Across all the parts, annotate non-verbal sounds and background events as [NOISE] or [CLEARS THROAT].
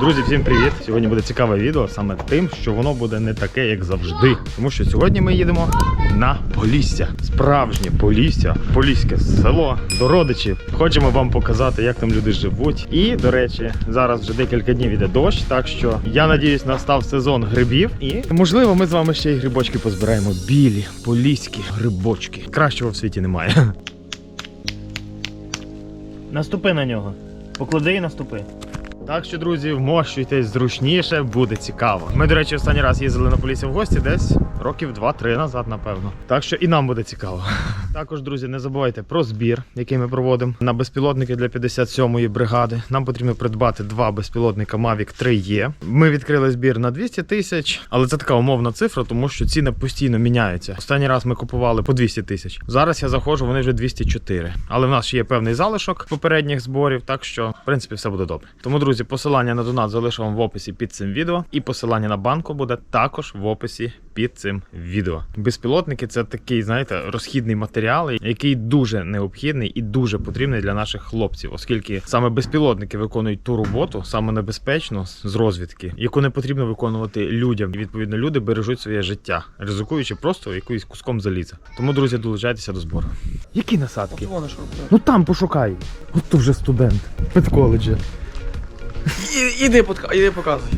Друзі, всім привіт! Сьогодні буде цікаве відео саме тим, що воно буде не таке, як завжди. Тому що сьогодні ми їдемо на Полісся. Справжнє Полісся, Поліське село до родичів. Хочемо вам показати, як там люди живуть. І, до речі, зараз вже декілька днів іде дощ, так що я надіюсь, настав сезон грибів. І можливо, ми з вами ще й грибочки позбираємо. Білі, поліські грибочки. Кращого в світі немає. [LAUGHS] Наступи на нього. Поклади і наступи. Так що, друзі, вмощуйтесь зручніше, буде цікаво. Ми, до речі, останній раз їздили на полісі в гості десь років 2-3 назад, напевно. Так що і нам буде цікаво. [LAUGHS] Також, друзі, не забувайте про збір, який ми проводимо на безпілотники для 57-ї бригади. Нам потрібно придбати два безпілотника Mavic 3E. Ми відкрили збір на 200 тисяч, але це така умовна цифра, тому що ціни постійно міняються. Останній раз ми купували по 200 тисяч. Зараз я заходжу, вони вже 204. Але в нас ще є певний залишок попередніх зборів, так що, в принципі, все буде добре. Тому, друзі, посилання на донат залишу вам в описі під цим відео, і посилання на банку буде також в описі під цим відео. Безпілотники це такий, знаєте, розхідний матеріал, який дуже необхідний і дуже потрібний для наших хлопців, оскільки саме безпілотники виконують ту роботу, саме небезпечну з розвідки, яку не потрібно виконувати людям. І відповідно люди бережуть своє життя, ризикуючи просто якоюсь куском заліза. Тому, друзі, долучайтеся до збору. Які насадки? Вон що. Ну там пошукай. От то вже студент педколеджа. І- Іди, подка- іди показуй.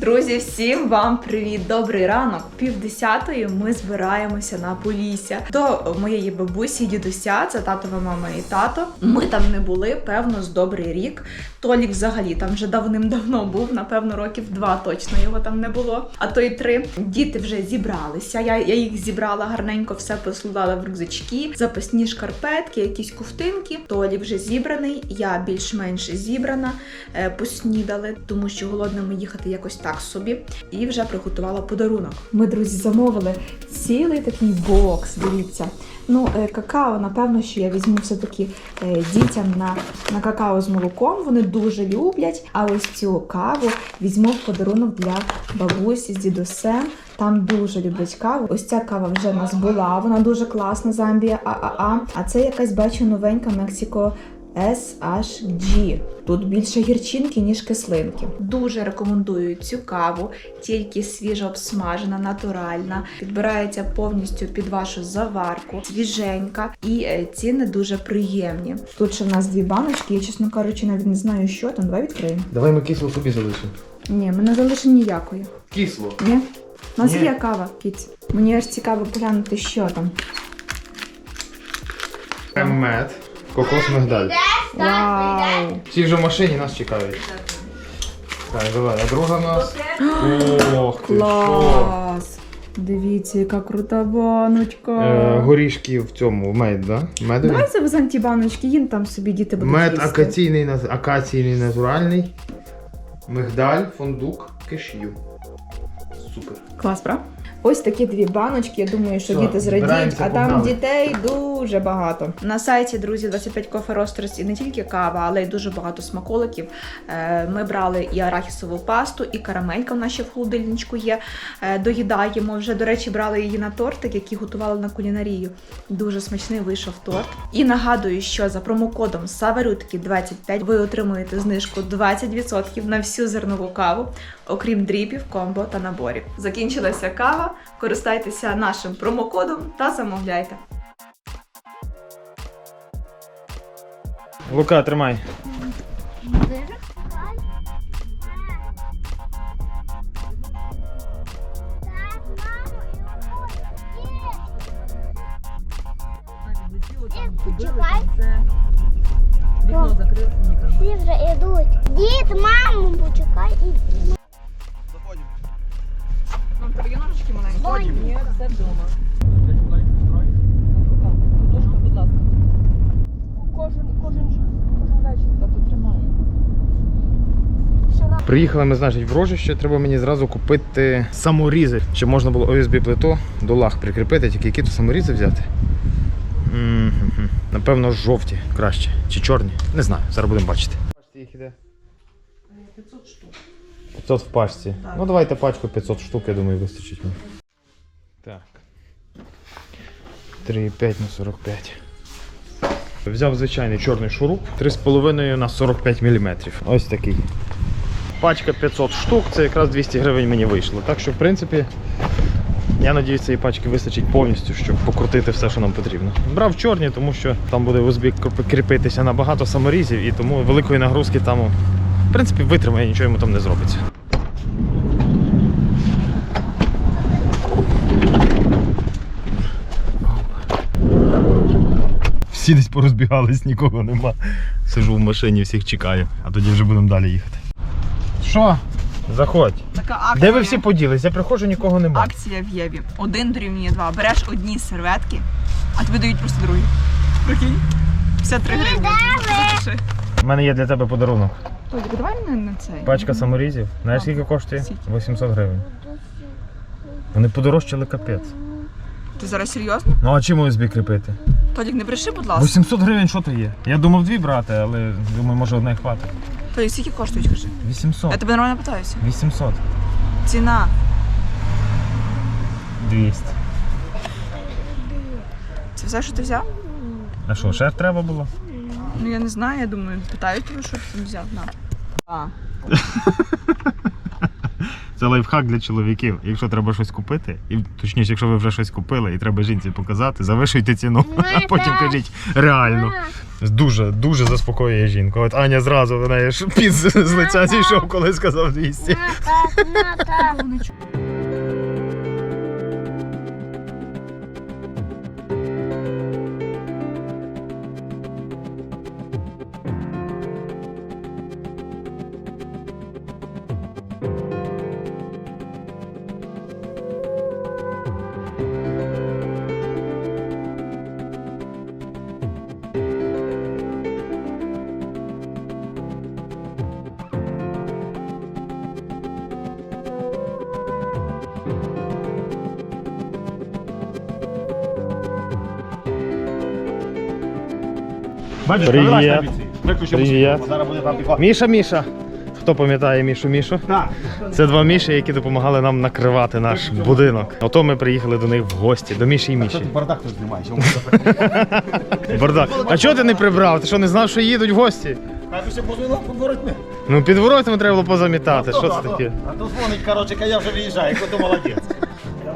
Друзі, всім вам привіт! Добрий ранок. Пів десятої ми збираємося на Полісся до моєї бабусі, дідуся, це татова мама і тато. Ми там не були, певно, з добрий рік. Толік взагалі там вже давним-давно був, напевно, років два точно його там не було. А то й три. Діти вже зібралися. Я, я їх зібрала гарненько, все поскладала в рюкзачки, запасні шкарпетки, якісь ковтинки. Толік вже зібраний, я більш-менш зібрана. Е, поснідали, тому що голодними їхати якось так собі, і вже приготувала подарунок. Ми, друзі, замовили цілий такий бокс. Дивіться. Ну, е, какао, напевно, що я візьму все-таки е, дітям на, на какао з молоком. Вони дуже люблять. А ось цю каву візьму в подарунок для бабусі з дідусем. Там дуже люблять каву. Ось ця кава вже в нас була. Вона дуже класна. Замбія ААА. А це якась бачу новенька Мексико SHG. Тут більше гірчинки, ніж кислинки. Дуже рекомендую цю каву, тільки свіжо обсмажена, натуральна, підбирається повністю під вашу заварку, свіженька і е, ціни дуже приємні. Тут ще в нас дві баночки, я, чесно кажучи, навіть не знаю, що там. Давай відкриємо. Давай ми кисло собі залишимо. Ні, ми не залишимо ніякої. Кисло. Ні? У нас Ні. є кава, кіць. Мені аж цікаво поглянути, що там. Мед. Кокос мигдаль. Вау! Всі вже в машині нас чекають. Так, давай, а друга в нас. Ох, ти що? Клас! Дивіться, яка крута баночка. Е, горішки в цьому, в мед, да? Медові? Давай завеземо ті баночки, їм там собі діти будуть Мед їсти. акаційний, наз- акаційний натуральний. Мигдаль, фундук, киш'ю. Супер. Клас, правда? Ось такі дві баночки. Я думаю, що Все, діти зрадіють, а там погнали. дітей дуже багато. На сайті, друзі, 25 Coffee Roasters і не тільки кава, але й дуже багато смаколиків. Е, Ми брали і арахісову пасту, і карамелька в нас ще в холодильничку є. Е, Доїдаємо. Вже, до речі, брали її на тортик, який готували на кулінарію. Дуже смачний вийшов торт. І нагадую, що за промокодом Саверютки25 ви отримуєте знижку 20% на всю зернову каву, окрім дріпів, комбо та наборів. Закінчилася кава. Користайтеся нашим промокодом та замовляйте. Лука, тримай. Почекай. Всі вже йдуть. Дід, маму, почекай і. Є ножички маленькі? Ні, все вдома. Тушка, будь ласка. Кожен, кожен, кожен вечір тут тримає. Приїхали ми, значить, в рожище. Треба мені зразу купити саморізи, щоб можна було ОСБ плиту до лаг прикріпити, тільки які то саморізи взяти. М-м-м. Напевно, жовті краще. Чи чорні. Не знаю, зараз будемо бачити. Пачці їх іде? 500 штук. 500 в пачці. Так. Ну давайте пачку 500 штук, я думаю, вистачить мені. Так. 3,5 на 45. Взяв звичайний чорний шуруп 3,5 на 45 мм. Ось такий. Пачка 500 штук, це якраз 200 гривень мені вийшло. Так що, в принципі, я надіюсь, цієї пачки вистачить повністю, щоб покрутити все, що нам потрібно. Брав чорні, тому що там буде узбік кріпитися на багато саморізів, і тому великої нагрузки там, в принципі, витримає, нічого йому там не зробиться. Всі десь порозбігались, нікого нема. Сижу в машині, всіх чекаю, а тоді вже будемо далі їхати. Що? Заходь. Така акція. Де ви всі поділись? Я приходжу, нікого нема. Акція в Єві. Один дорівнює два. Береш одні серветки, а тобі дають просто другі. Прикинь? 53 гривні. Запиши. У мене є для тебе подарунок. Толік, давай на, на цей. Пачка саморізів. Знаєш, скільки коштує? Скільки? 800 гривень. Вони подорожчали капець. Ти зараз серйозно? Ну а чим ОСБ кріпити? Толік, не бреши, будь ласка. 800 гривень що то є? Я думав дві брати, але думаю, може одне хватить. Толік, скільки коштують, кажи? 800. Я тебе нормально питаюся. 800. Ціна. 200. Це все, що ти взяв? А що, ще треба було? Ну я не знаю, я думаю, питаю тебе, що ти взяв. На. А. Це лайфхак для чоловіків. Якщо треба щось купити, і точніше, якщо ви вже щось купили і треба жінці показати, завишуйте ціну, а потім кажіть реально. Дуже, дуже заспокоює жінку. От Аня зразу в неї ж піс з лиця зійшов, коли сказав 200. Бачиш, Привіт. на бійці. Виключимо Привіт. світло, зараз буде там піхота. Міша, Міша. Хто пам'ятає Мішу Мішу? Так. Це два Міші, які допомагали нам накривати наш будинок. Ото ми приїхали до них в гості, до Міші і Що Міші. ти бардак тут знімаєш? Йому [LAUGHS] Бардак. А чого ти не прибрав? Ти що не знав, що їдуть в гості? Хай би ще позвонила під воротьми. Ну під воротами треба було позамітати. Що це таке? А то дзвонить, коротше, я вже виїжджаю, яко ти молодець.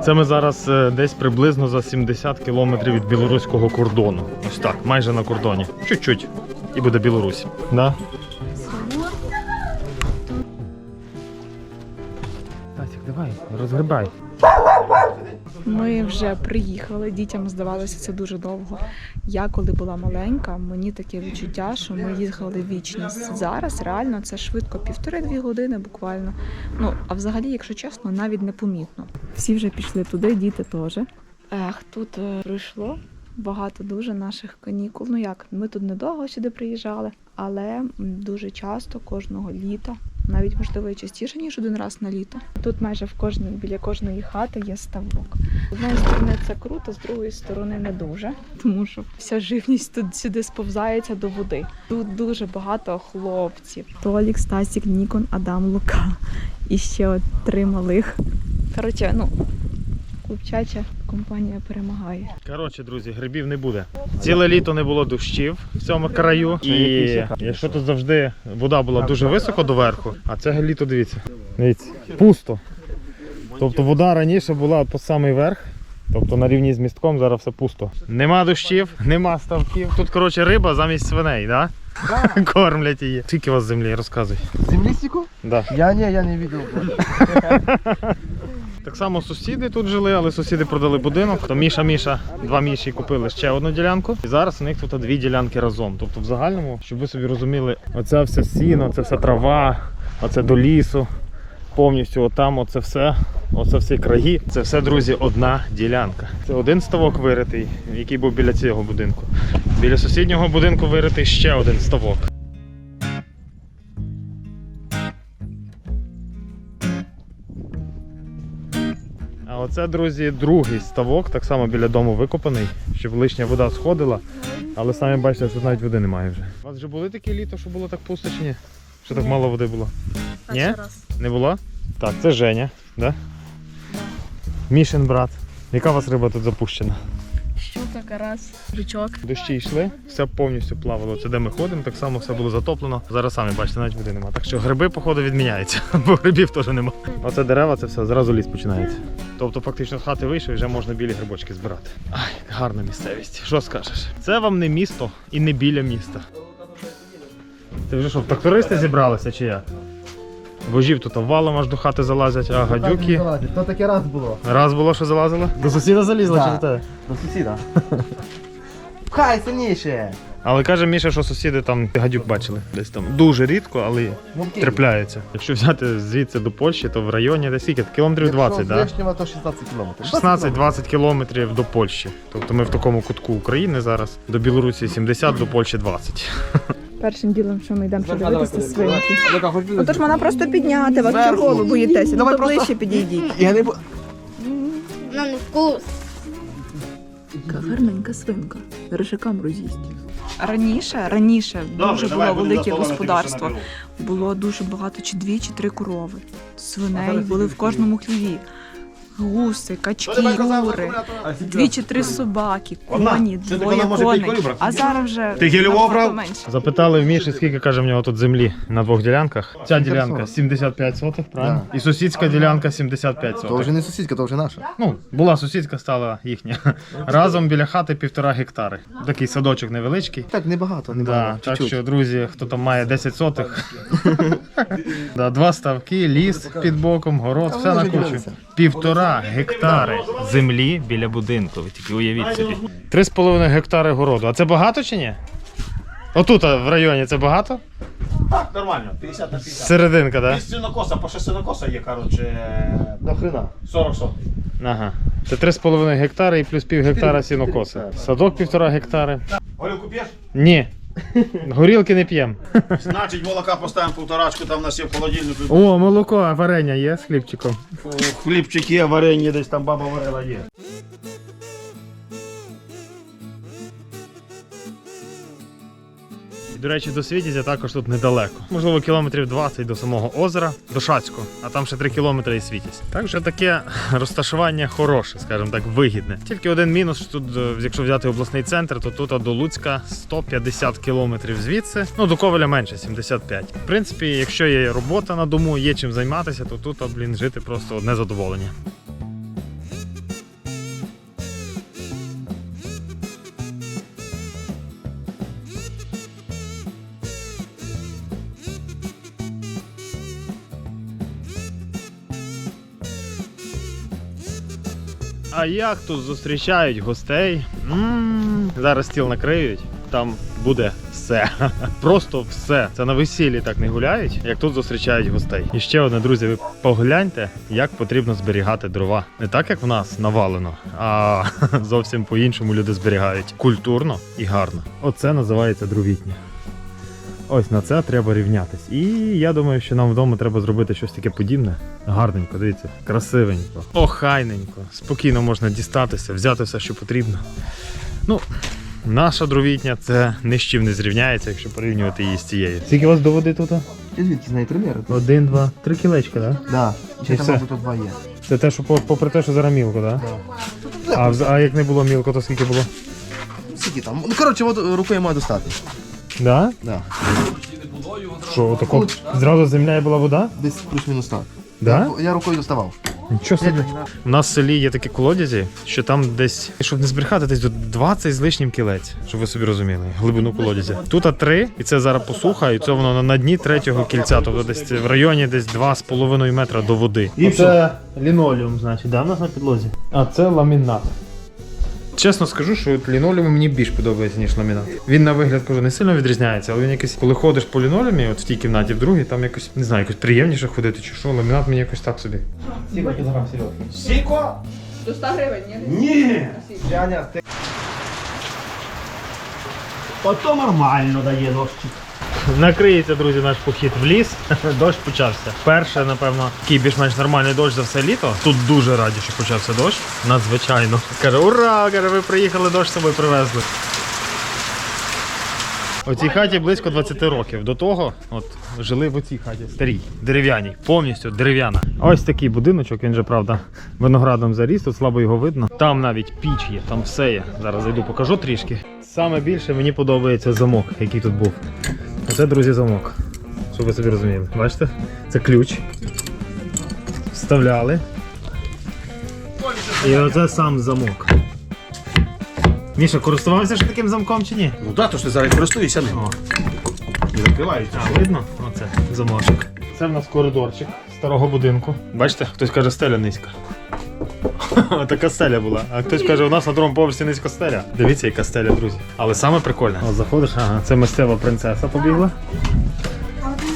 Це ми зараз е, десь приблизно за 70 кілометрів від білоруського кордону. Ось так, майже на кордоні. Чуть-чуть. І буде Білорусь. Да? Тасік, давай, розгребай. Ми вже приїхали. Дітям здавалося це дуже довго. Я коли була маленька, мені таке відчуття, що ми їхали вічність. Зараз реально це швидко, півтори-дві години буквально. Ну а взагалі, якщо чесно, навіть непомітно. Всі вже пішли туди, діти теж. Ех, тут е, прийшло багато дуже наших канікул. Ну як, ми тут недовго сюди приїжджали, але дуже часто кожного літа. Навіть можливо і частіше ніж один раз на літо. Тут майже в кожній біля кожної хати є ставок. З однієї сторони це круто, з другої сторони не дуже, тому що вся живність тут сюди сповзається до води. Тут дуже багато хлопців: Толік, Стасік, Нікон, Адам, Лука і ще от три малих. Коротше, ну хлопчача компанія перемагає. Коротше, друзі, грибів не буде. Ціле літо не було дощів в цьому краю. І якщо тут завжди вода була дуже високо доверху, а це літо, дивіться. Дивіться, пусто. Тобто вода раніше була по самий верх. Тобто на рівні з містком зараз все пусто. Нема дощів, нема ставків. Тут, коротше, риба замість свиней, да? [LAUGHS] Кормлять її. Скільки у вас землі, розказуй. Землі стіку? Да. Я ні, я не бачив. [LAUGHS] Так само сусіди тут жили, але сусіди продали будинок. То Міша Міша, два Міші купили ще одну ділянку. І зараз у них тут дві ділянки разом. Тобто, в загальному, щоб ви собі розуміли, оця вся сіно, це вся трава, оце до лісу. Повністю отам, оце все, оце всі краї. Це все, друзі, одна ділянка. Це один ставок виритий, який був біля цього будинку. Біля сусіднього будинку виритий ще один ставок. Оце, друзі, другий ставок, так само біля дому викопаний, щоб лишня вода сходила. Але самі бачите, що тут навіть води немає вже. У вас вже були такі літо, що було так пусто чи ні? Що так мало води було? Ні? Не було? Так, це Женя, да? Мішин брат. Яка у вас риба тут запущена? Щука карась, річок. Дощі йшли, все повністю плавало. Це де ми ходимо, так само все було затоплено. Зараз самі бачите, навіть води нема. Так що гриби, походу, відміняються, [LAUGHS] бо грибів теж нема. Оце дерева, це все, зразу ліс починається. Тобто, фактично з хати вийшов і вже можна білі грибочки збирати. Ай, гарна місцевість. Що скажеш? Це вам не місто і не біля міста. Ти вже що, трактористи зібралися чи як? Вожів тут валом аж до хати залазять, а гадюки. То таке раз було. Раз було, що залазило? До сусіда залізла Да. чи до тебе? До сусіда. [LAUGHS] Пхай сильніше. Але каже Міша, що сусіди там гадюк бачили. Десь там дуже рідко, але трапляються. Якщо взяти звідси до Польщі, то в районі десь скільки? Кілометрів 20, З так? Вишнєва, то 16 кілометрів. 16-20 кілометрів до Польщі. Тобто ми в такому кутку України зараз. До Білорусі 70, до Польщі 20. [LAUGHS] Першим ділом, що ми йдемо подивитися свинки. Отож вона просто підняти, вас чого ви боїтеся? Ну Давай ближче підійдіть. Я не бо- Ну не вкус. Яка гарненька свинка. Зараз камеру з'їсть. Раніше, раніше дуже було велике господарство. Було дуже багато, чи дві, чи три корови. Свиней були в кожному хліві гуси, качки, юри, дві-три собаки, коні, двоє коней. А зараз вже Ти? Запитали в Міші, скільки каже в нього тут землі на двох ділянках. Ця ділянка 75 сотих, правильно? І сусідська ділянка 75 сотих. То вже не сусідська, то вже наша. Ну, була сусідська, стала їхня. Разом біля хати півтора гектари. Такий садочок невеличкий. Так, небагато, небагато. Да, так що, друзі, хто там має 10 сотих. [LAUGHS] да, два ставки, ліс під боком, город, все на кучу. Півтора гектари землі біля будинку. Ви тільки уявіть собі. Ну, ну. 3,5 гектари городу. А це багато чи ні? Отут в районі це багато? Так, нормально, 50 на 50. Серединка, так? Да? Сінокоса, по 6 сінокоса є, коротше, До 40 сотих. Ага. Це 3,5 гектари і плюс пів гектара сінокоса. Садок півтора гектари. Олю, купєш? Ні. [LAUGHS] Горілки не п'ємо. Значить, молока поставимо полторачку, там у нас є в холодильнику. О, молоко, а варення є з хлібчиком. Хлібчики, Хлібчик є, варення десь там баба варила є. До речі, до Світязя також тут недалеко. Можливо, кілометрів 20 до самого озера, до Шацьку, а там ще 3 кілометри і Світязь. Так що таке [LAUGHS] розташування хороше, скажімо так, вигідне. Тільки один мінус, що тут, е, якщо взяти обласний центр, то тут до Луцька 150 кілометрів звідси. Ну, до Ковеля менше, 75. В принципі, якщо є робота на дому, є чим займатися, то тут, блін, жити просто одне задоволення. А як тут зустрічають гостей? м Зараз стіл накриють, там буде все. [LAUGHS] Просто все. Це на весіллі так не гуляють, як тут зустрічають гостей. І ще одне, друзі, ви погляньте, як потрібно зберігати дрова. Не так, як в нас навалено, а [LAUGHS] зовсім по-іншому люди зберігають. Культурно і гарно. Оце називається дровітня. Ось на це треба рівнятись. І я думаю, що нам вдома треба зробити щось таке подібне. Гарненько, дивіться, красивенько, охайненько, спокійно можна дістатися, взяти все, що потрібно. Ну, наша дровітня це ні з чим не зрівняється, якщо порівнювати її з цією. Скільки у вас до води тут? Ти звідки знаєте примір? Один, два, три кілечка, так? Да. І Чи там може тут два є? Це те, що попри те, що зараз мілко, так? Да. А, а як не було мілко, то скільки було? Скільки там? Ну, коротше, от рукою має достати. Да? Да. Що, тако зразу земля і була вода? Десь плюс-мінус так. Да? Я, я рукою доставав. Нічого собі. У нас в селі є такі колодязі, що там десь, щоб не збрехати, десь до 20 з лишнім кілець, щоб ви собі розуміли, глибину колодязя. Тут а три, і це зараз посуха, і це воно на- на дні третього кільця, тобто десь в районі десь 2,5 метра до води. І це лінолеум, значить, да, в нас на підлозі. А це ламінат. Чесно скажу, що от лінолеум мені більш подобається, ніж ламінат. Він на вигляд кажу, не сильно відрізняється, але він якийсь, коли ходиш по лінолеумі, от в тій кімнаті, в другій, там якось не знаю, якось приємніше ходити чи що, ламінат мені якось так собі. Сіко кілограм сільотки? Сіко? До 100 гривень, ні? Ні! Ото нормально дає дощик. Накриється, друзі, наш похід в ліс. [LAUGHS] Дощ почався. Перше, напевно, такий більш-менш нормальний дощ за все літо. Тут дуже раді, що почався дощ. Надзвичайно. Каже, ура! Каже, ви приїхали, дощ собою привезли. У цій хаті близько 20 років. До того от жили в оцій хаті старій, дерев'яній, повністю дерев'яна. Ось такий будиночок, він же правда виноградом заріс, тут слабо його видно. Там навіть піч є, там все є. Зараз зайду, покажу трішки. Саме більше мені подобається замок, який тут був. Оце, друзі, замок. Щоб ви собі розуміли. Бачите? Це ключ. Вставляли. І оце сам замок. Міша, користувався ще таким замком чи ні? Ну так, то ж ти зараз користуєшся ним. О, Не закривається. а, видно? Оце замочок. Це в нас коридорчик старого будинку. Бачите, хтось каже, стеля низька. [LAUGHS] Така костеля була. А хтось каже, у нас на другому поверсі низько стеля. Дивіться, яка стеля, друзі. Але саме прикольне. От заходиш, ага, це місцева принцеса побігла.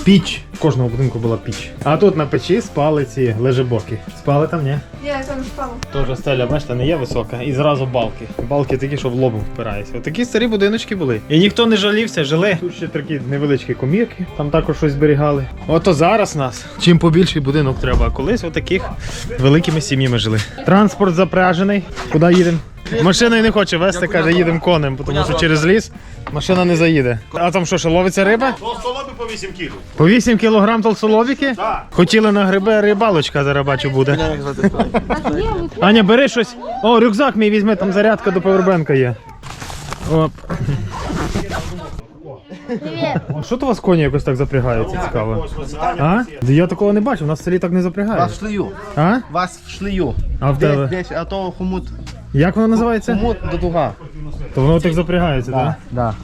Піч. В кожному будинку була піч. А тут на печі спали ці лежебоки. Спали там, ні? Я там спала. Тоже стеля, бачите, не є висока, і зразу балки. Балки такі, що в лобом впираються. Отакі старі будиночки були. І ніхто не жалівся, жили. Тут ще такі невеличкі комірки, там також щось зберігали. Ото зараз нас. Чим побільший будинок треба, колись отаких великими сім'ями жили. Транспорт запряжений. Куди їдемо? Машиною не хоче вести, каже, їдемо конем, тому що через ліс машина не заїде. А там що, ще ловиться риба? Толстолоби по 8 кіл. По 8 кілограм толсолобіки? Так. Хотіли на гриби, а рибалочка зараз бачу буде. Аня, бери щось. О, рюкзак мій візьми, там зарядка до повербенка є. Оп. А Що то у вас коні якось так запрягаються, цікаво? А? Я такого не бачив, у нас в селі так не Вас в шлею. А? Вас в шлею. А в Десь, тебе? десь, а то хомут. Як воно називається? Хомут до дуга. То воно так запрягається, так? Да.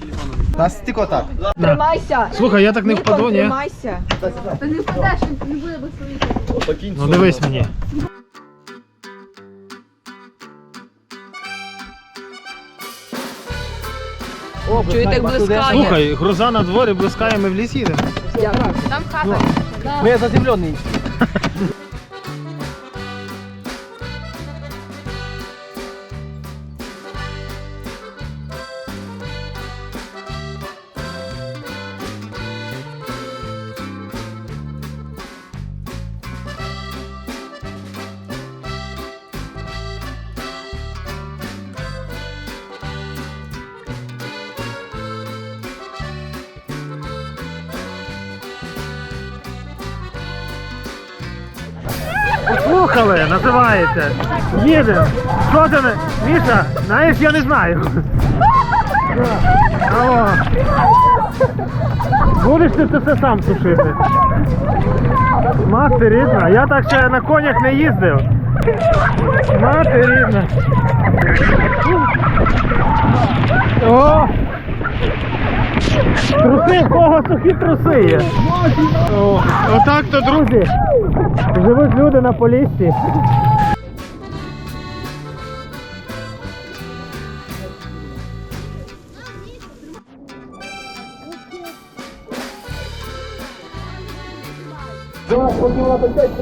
Нас тільки так. Тримайся! Слухай, я так не впаду, ні? Тримайся! Ну дивись мені. Чуєте, як блискає? Слухай, гроза на дворі блискає, ми в ліс їдемо. Ми заземлений. [LAUGHS] Слухали, називається. Їдемо. Що не... Міша, знаєш, я не знаю. [LAUGHS] Алло. Будеш ти це все сам сушити? Мати рідна, я так ще на конях не їздив. Мати рідна. О! Труси, в кого сухі труси є. О, отак то, друзі. Живуть люди на полісі.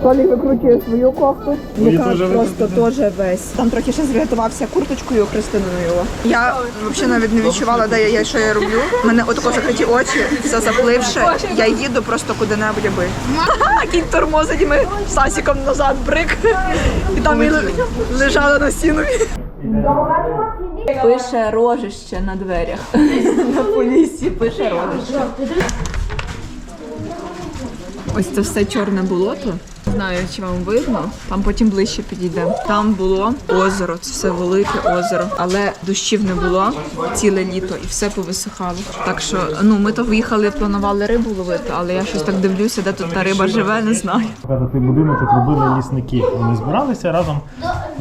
Толік викручує свою кофту. Мої Лука теж просто теж весь. Там трохи ще зрятувався курточкою Христиною. Я взагалі навіть не відчувала, де я, що я роблю. Мене отако закриті очі, все запливше. Я їду просто куди-небудь аби. Кінь тормозить, і ми сасіком назад брик. І там і лежала на стіну. Пише рожище на дверях. На полісі пише рожище. Ось це все чорне болото. Знаю, чи вам видно. Там потім ближче підійде. Там було озеро, це все велике озеро, але дощів не було ціле літо і все повисихало. Так що ну ми то виїхали, планували рибу ловити, але я щось так дивлюся, де тут та риба живе, не знаю. Цей будиночок робили лісники. Вони збиралися разом,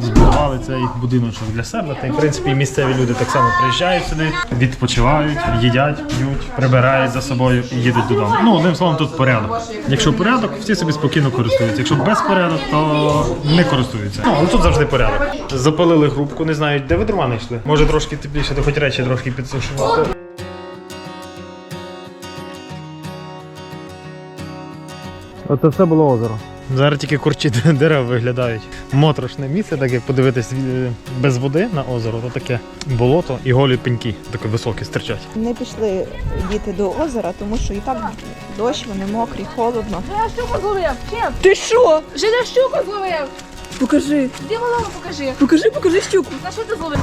збудували цей будиночок для себе. Та й в принципі місцеві люди так само приїжджають сюди, відпочивають, їдять, п'ють, прибирають за собою і їдуть додому. Ну одним словом, тут порядок. Якщо порядок, всі собі спокійно користуються. Якщо без порядок, то не користуються. Ну але тут завжди порядок. Запалили грубку, не знаю, де ви дрова знайшли. Може трошки тепліше, то хоч речі трошки підсушувати. Оце все було озеро. Зараз тільки курчі дерева виглядають. Моторошне місце, так як подивитись е, без води на озеро, то таке болото і голі пеньки, такі високі стирчать. Не пішли діти до озера, тому що і так дощ, вони мокрі, холодно. Я щуку зловив! Чим? Ти що? Вже на щуку зловив! Покажи. Де малому покажи. Покажи, покажи щуку. На що ти зловив?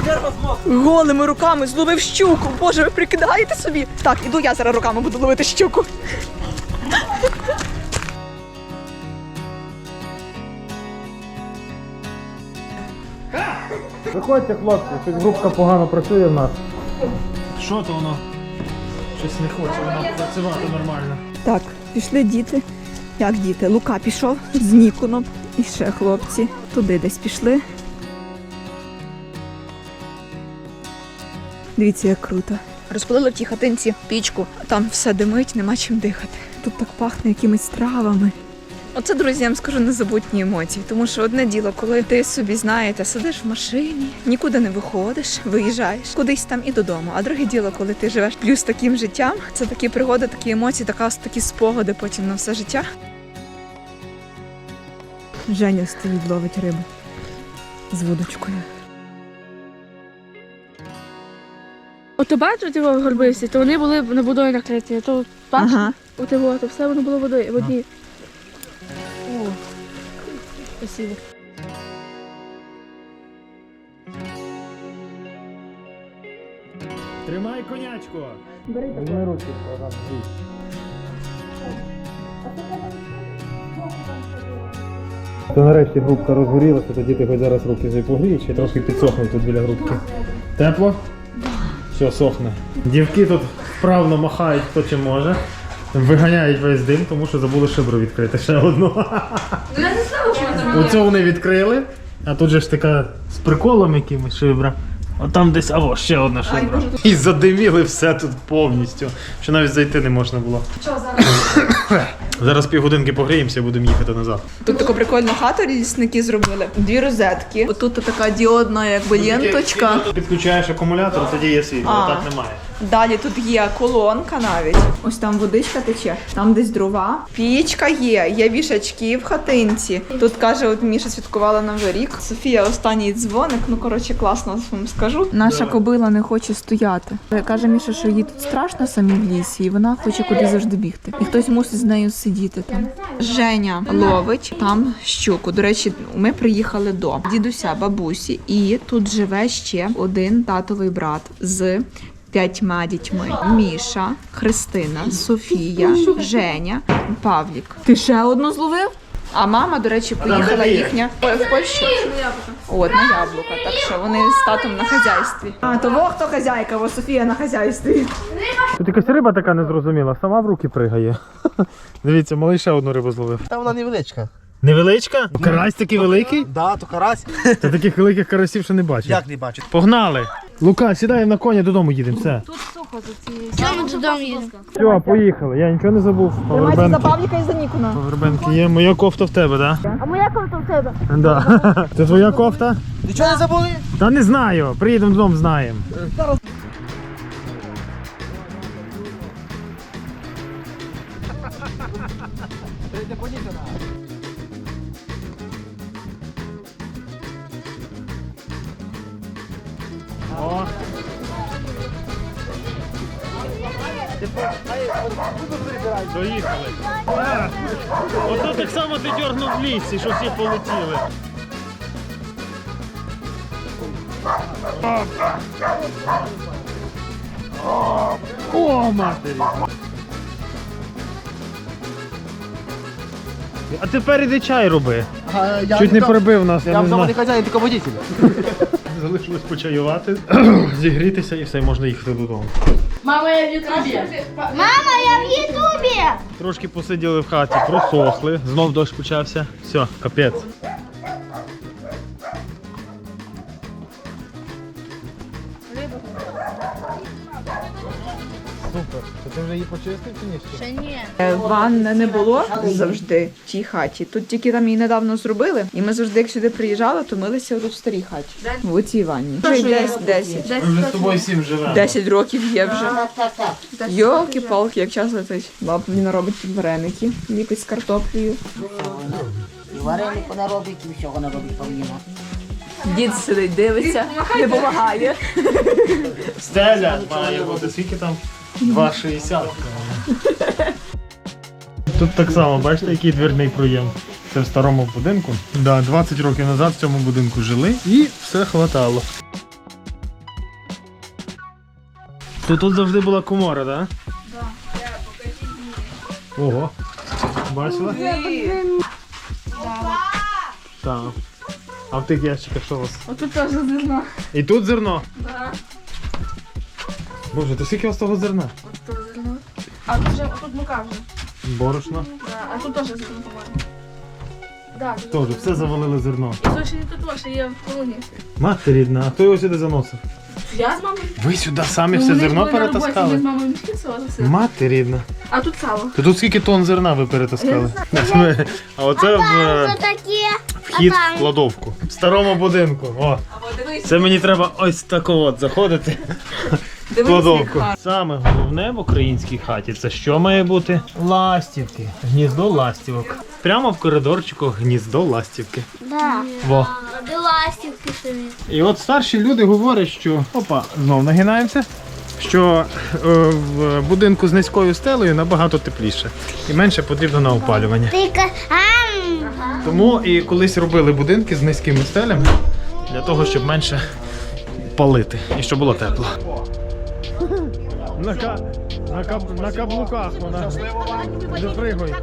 Голими руками зловив щуку. Боже, ви прикидаєте собі? Так, іду я зараз руками буду ловити щуку. Виходьте, хлопці, щось групка погано працює в нас. Що то воно? Щось не хоче воно працювати нормально. Так, пішли діти. Як діти? Лука пішов з Ніконом. І ще хлопці туди десь пішли. Дивіться, як круто. Розпалили в тій хатинці пічку, там все димить, нема чим дихати. Тут так пахне якимись травами. Оце, друзі, я вам скажу незабутні емоції, тому що одне діло, коли ти собі знаєте, сидиш в машині, нікуди не виходиш, виїжджаєш кудись там і додому. А друге діло, коли ти живеш плюс таким життям, це такі пригоди, такі емоції, така такі спогади потім на все життя. Женя стоїть, ловить рибу з вудочкою. От ти бачиш ті горби то вони були на водою накриті. А то бачиш, Ага. от його, то все воно було водою, в одній. О, красиво. Тримай конячку. Бери Візьми руки, То нарешті грубка розгорілася, тоді ти хоч зараз руки зі погрієш і трохи підсохнуть тут біля грубки. Тепло? Все, сохне. Дівки тут вправно махають хто чим може. Виганяють весь дим, тому що забули шибру відкрити ще одну. Ну я не знала, що там. Оцю вони відкрили, а тут же ж така з приколом якимось шибра. А там десь, або ще одна шибра. І задиміли все тут повністю, що навіть зайти не можна було. Що зараз? [COUGHS] Зараз півгодинки погріємося і будемо їхати назад. Тут таку прикольну хату лісники зробили. Дві розетки. Отут така діодна якби ленточка. Підключаєш акумулятор, тоді є світло, а так немає. Далі тут є колонка навіть. Ось там водичка тече, там десь дрова. Пічка є, є вішачки в хатинці. Тут каже, от Міша святкувала Новий рік. Софія останній дзвоник. Ну коротше, класно вам скажу. Наша кобила не хоче стояти. Каже Міша, що їй тут страшно самі в лісі, і вона хоче куди завжди бігти. І хтось мусить з нею сидіти там. Женя ловить там щуку. До речі, ми приїхали до дідуся, бабусі, і тут живе ще один татовий брат з п'ятьма дітьми: Міша, Христина, Софія, Женя, Павлік. Ти ще одну зловив? А мама, до речі, поїхала їхня в Польщу. От, на яблука. Так що вони з татом на хазяйстві. А, то хто хазяйка, во Софія на хазяйстві. Тут якась риба така незрозуміла, сама в руки пригає. [LAUGHS] Дивіться, малий ще одну рибу зловив. Та вона невеличка. Невеличка? Карась такий великий? Да, то карась. Та таких великих карасів ще не бачив. Як не бачить? Погнали! Лука, сідаємо на коня, додому їдемо. Все. Тут сухо за ці. Що ми додому їдемо? Все, поїхали. Я нічого не забув. Тримайся за Павліка і за Нікона. Повербенки є. Моя кофта в тебе, так? А моя кофта в тебе. Да? Да. [LAUGHS] Це твоя кофта? Нічого не забули? Та не знаю. Приїдемо додому, знаємо. Лісі, що всі полетіли. О, матері! А тепер іди чай роби. А, я Чуть не прибив нас, я, Я не вдома знаю. не хазяїн, тільки водитель. Залишилось почаювати, [CLEARS THROAT] зігрітися і все, можна їхати додому. Мама, я в ютубі. Мама, я в Ютубі. Трошки посиділи в хаті, просохли, знов дощ почався. Все, капець. Її почистив чи ні? Ще ні. Е, Ванни не було завжди в тій хаті. Тут тільки там її недавно зробили, і ми завжди, як сюди приїжджали, то милися тут в старій хаті. В цій ванні. Вже десь 10. Ми вже з тобою всім живемо. 10 років є вже. Йолки-палки, як час летить. Баб Ліна робить тут вареники, ліпить з картоплею. І варенику не робить, і всього не робить повинна. Дід сидить, дивиться, не допомагає. Стеля має бути скільки там? 2,60. Тут так само, бачите, який двірний проєм. Це в старому будинку. Да, 20 років назад в цьому будинку жили і все хватало. То тут завжди була комора, так? Да? Ого. Бачила? Так. А в тих ящиках що у вас? Отут теж зерно. І тут зерно. Да. Боже, то скільки у вас того зерна? От тут зерно. А тут вже отут мука вже. Борошно. Да. А тут теж зерно, по-моєму. Да, тут Теж все завалили зерно. І то ще не тут, ще є в колоні. Мати рідна, а хто його сюди заносив? Я з мамою. Ви сюди самі Ну, все зерно Ми перетаскали? з мамою мішки все. Мати рідна. А тут сало. То тут скільки тонн зерна ви перетаскали? А оце в е, таке? вхід в кладовку. В старому будинку. О, це мені треба ось тако от заходити. Кладовку. Саме головне в українській хаті це що має бути? Ластівки. Гніздо ластівок. Прямо в коридорчику гніздо ластівки. Да. Во. Де ластівки собі. І от старші люди говорять, що опа, знов нагинаємося. Що е, в будинку з низькою стелею набагато тепліше і менше потрібно на опалювання. Тому і колись робили будинки з низькими стелями для того, щоб менше палити і щоб було тепло. На, ка... на, каб... на каблуках вона. Допригуй.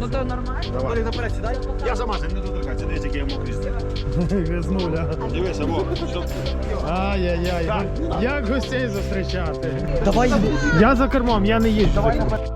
Ну то нормально. Давай наперед сідай. Я сама не доторкайся. Дивись, який я мокрий. Гризнуля. Дивися, во. Щоб- Ай-яй-яй. Як гостей зустрічати? Давай. Я за кермом, я не їжджу. за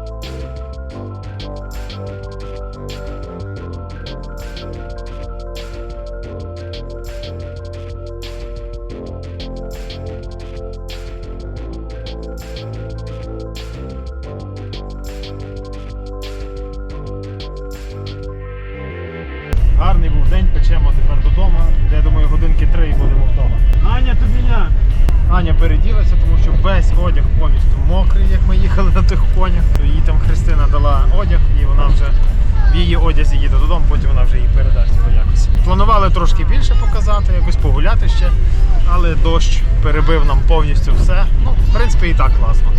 дощ перебив нам повністю все. Ну, в принципі, і так класно.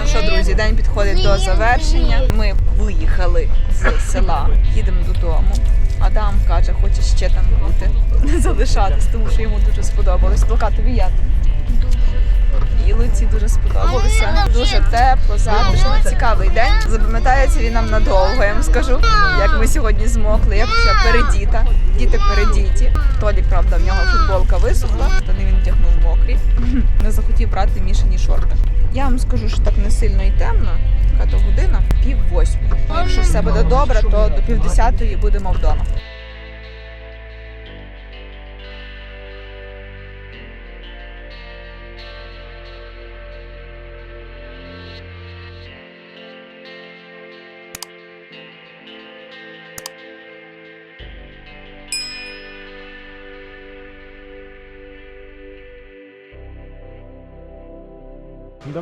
Ну що, друзі, день підходить до завершення. Ми виїхали з села, їдемо додому. Адам каже, хоче ще там бути, залишатись, тому що йому дуже сподобалось. Плакатові я. Луці дуже сподобалося. Дуже тепло, затишно, цікавий день. Запам'ятається він нам надовго, я вам скажу. Як ми сьогодні змокли, як ще передіта. Діти передіті. Толік, правда, в нього футболка висохла, штани він вдягнув мокрі. [LAUGHS] Не захотів брати мішані шорти. Я вам скажу, що так не сильно і темно. Яка то година? Пів восьмої. Якщо все буде добре, то до півдесятої будемо вдома.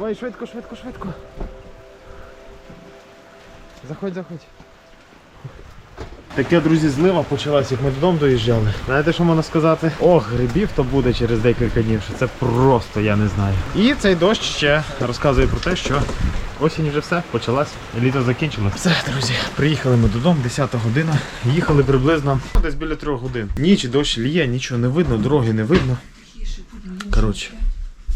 Давай швидко, швидко, швидко. Заходь, заходь. Таке, друзі, злива почалась, як ми додому доїжджали. Знаєте, що можна сказати? Ох, грибів то буде через декілька днів, що це просто я не знаю. І цей дощ ще розказує про те, що осінь вже все, почалась, літо закінчилось. Все, друзі, приїхали ми додому, 10 година. Їхали приблизно десь біля трьох годин. Ніч, дощ ліє, нічого не видно, дороги не видно. Коротше,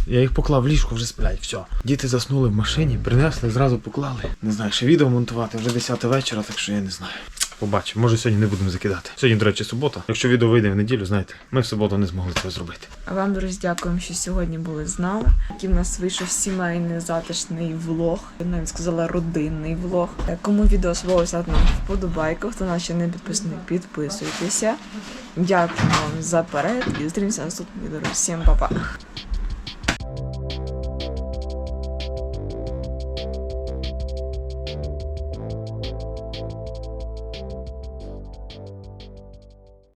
я їх поклав в ліжко, вже сплять, все. Діти заснули в машині, принесли, зразу поклали. Не знаю, ще відео монтувати, вже 10 вечора, так що я не знаю. Побачимо, може сьогодні не будемо закидати. Сьогодні, до речі, субота. Якщо відео вийде в неділю, знаєте, ми в суботу не змогли цього зробити. А вам, друзі, дякуємо, що сьогодні були з нами. Який в нас вийшов сімейний затишний влог. Я навіть сказала родинний влог. Кому відео сподобалося, нам вподобайку. Хто на ще не підписаний, підписуйтеся. Дякую вам за перегляд і зустрінемося на наступному відео. Всім па-па!